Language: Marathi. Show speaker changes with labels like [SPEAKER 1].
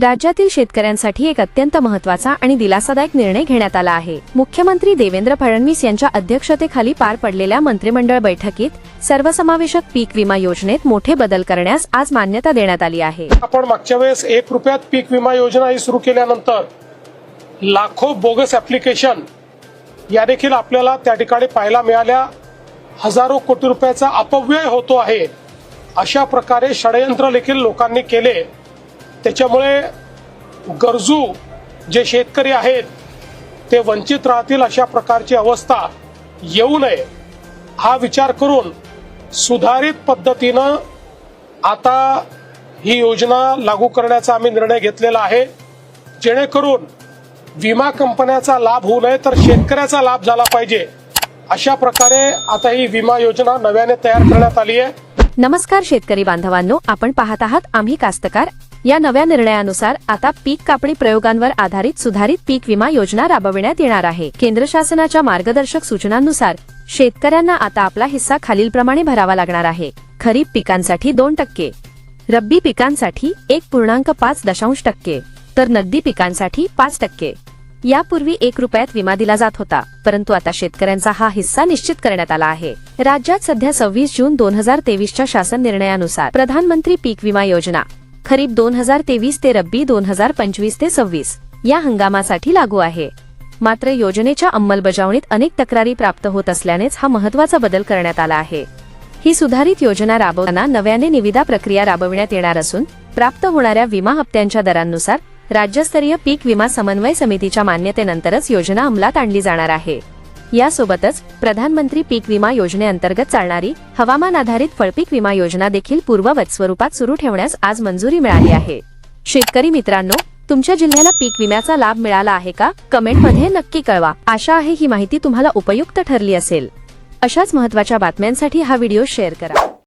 [SPEAKER 1] राज्यातील शेतकऱ्यांसाठी एक अत्यंत महत्त्वाचा आणि दिलासादायक निर्णय घेण्यात आला आहे. मुख्यमंत्री देवेंद्र फडणवीस यांच्या अध्यक्षतेखाली पार पडलेल्या मंत्रिमंडळ बैठकीत सर्वसमावेशक पीक विमा योजनेत मोठे बदल करण्यास आज मान्यता देण्यात आली आहे.
[SPEAKER 2] आपण मागच्या वेळेस एक रुपयात पीक विमा योजना ही सुरू केल्यानंतर लाखो बोगस ऍप्लिकेशन या देखील आपल्याला त्या ठिकाणी पाहायला मिळाल्या. हजारो कोटी रुपयाचा अपव्यय होतो आहे. अशा प्रकारे षडयंत्र देखील लोकांनी केले. त्याच्यामुळे गरजू जे शेतकरी आहेत ते वंचित राहतील अशा प्रकारची अवस्था येऊ नये. हा विचार करून सुधारित पद्धतीनं आता ही योजना लागू करण्याचा आम्ही निर्णय घेतलेला आहे. जेणेकरून विमा कंपन्याचा लाभ होऊ नये तर शेतकऱ्याचा लाभ झाला पाहिजे. अशा प्रकारे आता ही विमा योजना नव्याने तयार करण्यात आली आहे.
[SPEAKER 1] नमस्कार शेतकरी बांधवांनो आपण पाहत आहात आम्ही कास्तकार. या नव्या निर्णयानुसार आता पीक कापणी प्रयोगांवर आधारित सुधारित पीक विमा योजना राबविण्यात येणार आहे. केंद्र शासनाच्या मार्गदर्शक सूचनांनुसार शेतकऱ्यांना आता आपला हिस्सा खालीलप्रमाणे भरावा लागणार आहे. खरीप पिकांसाठी दोन टक्के रब्बी पिकांसाठी एक पूर्णांक पाच दशांश टक्के तर नगदी पिकांसाठी पाच टक्के. यापूर्वी एक रुपयात विमा दिला जात होता परंतु आता शेतकऱ्यांचा हा हिस्सा निश्चित करण्यात आला आहे. राज्यात सध्या सव्वीस जून दोन हजार तेवीसच्या शासन निर्णयानुसार प्रधानमंत्री पीक विमा योजना खरीप दोन हजार तेवीस ते रब्बी दोन हजार पंचवीस ते सव्वीस या हंगामासाठी लागू आहे. मात्र योजनेच्या अंमलबजावणीत अनेक तक्रारी प्राप्त होत असल्यानेच हा महत्त्वाचा बदल करण्यात आला आहे. ही सुधारित योजना राबवताना नव्याने निविदा प्रक्रिया राबविण्यात येणार असून प्राप्त होणाऱ्या विमा हप्त्यांच्या दरांनुसार राज्यस्तरीय पीक विमा समन्वय समितीच्या मान्यतेनंतरच योजना अंमलात आणली जाणार आहे. यासोबतच प्रधानमंत्री पीक विमा योजनेअंतर्गत चालणारी हवामान आधारित फळपीक विमा योजना देखील पूर्ववत स्वरूपात सुरू ठेवण्यास आज मंजुरी मिळाली आहे. शेतकरी मित्रांनो तुमच्या जिल्ह्याला पीक विम्याचा लाभ मिळाला आहे का? कमेंटमध्ये नक्की कळवा. आशा आहे ही माहिती तुम्हाला उपयुक्त ठरली असेल. अशाच महत्त्वाच्या बातम्यांसाठी हा व्हिडिओ शेअर करा.